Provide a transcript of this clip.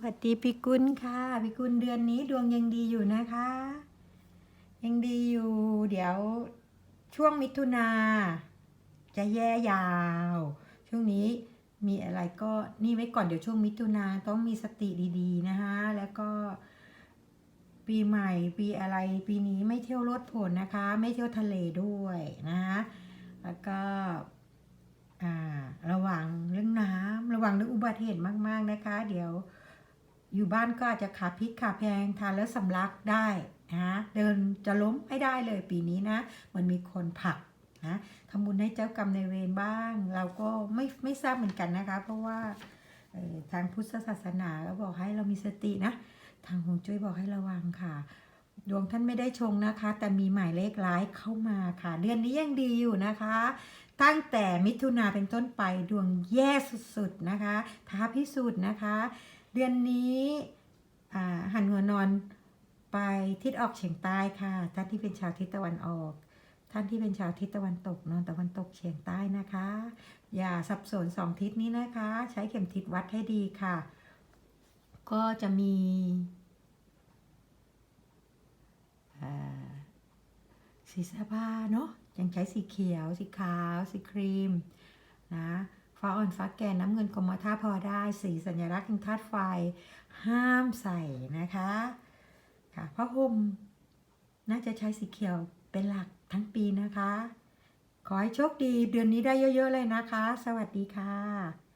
วัสดีพี่กุลค่ะ พี่กุลเดือนนี้ดวงยังดีอยู่นะคะ ยังดีอยู่ เดี๋ยวช่วงมิถุนาจะแย่ยาว ช่วงนี้มีอะไรก็นี่ไว้ก่อนเดี๋ยวช่วงมิถุนาต้องมีสติดีๆนะคะแล้วก็ปีใหม่ปีอะไรปีนี้ไม่เที่ยวรถผลนะคะ ไม่เที่ยวทะเลด้วยนะคะแล้วก็อ่าระวังเรื่องน้ำระวังเรื่องอุบัติเหตุมากๆนะคะ เดี๋ยว อยู่บ้านก็อาจจะขาพริกขาแพงทานแล้วสำลักได้นะเดินจะล้มไม่ได้เลยปีนี้นะ มันมีคนผลักนะทำบุญให้เจ้ากรรมในเวรบ้าง เราก็ไม่ไม่ทราบเหมือนกันนะคะ เพราะว่าทางพุทธศาสนาก็บอกให้เรามีสตินะ ทางฮวงจุ้ยบอกให้ระวังค่ะ ดวงท่านไม่ได้ชงนะคะ แต่มีหมายเลขร้ายเข้ามาค่ะ เดือนนี้ยังดีอยู่นะคะ ตั้งแต่มิถุนาเป็นต้นไปดวงแย่สุดๆนะคะท้าพิสูจน์นะคะ เดือนนี้หันหัวนอนไปทิศออกเฉียงใต้ค่ะ ท่านที่เป็นชาวทิศตะวันออก ท่านที่เป็นชาวทิศตะวันตกนอนตะวันตกเฉียงใต้นะคะ อย่าสับสนสองทิศนี้นะคะ ใช้เข็มทิศวัดให้ดีค่ะ ก็จะมีสีเสื้อผ้าเนาะยังใช้สีเขียว สีขาว สีครีมนะ ฟ้าอ่อนฟ้าแก่น้ำเงินกรมท่าพอได้ สีสัญลักษณ์แห่งธาตุไฟ ห้ามใส่นะคะค่ะพระห่มน่าจะใช้สีเขียวเป็นหลักทั้งปีนะคะ ขอให้โชคดีเดือนนี้ได้เยอะ ๆ เลยนะคะ สวัสดีค่ะ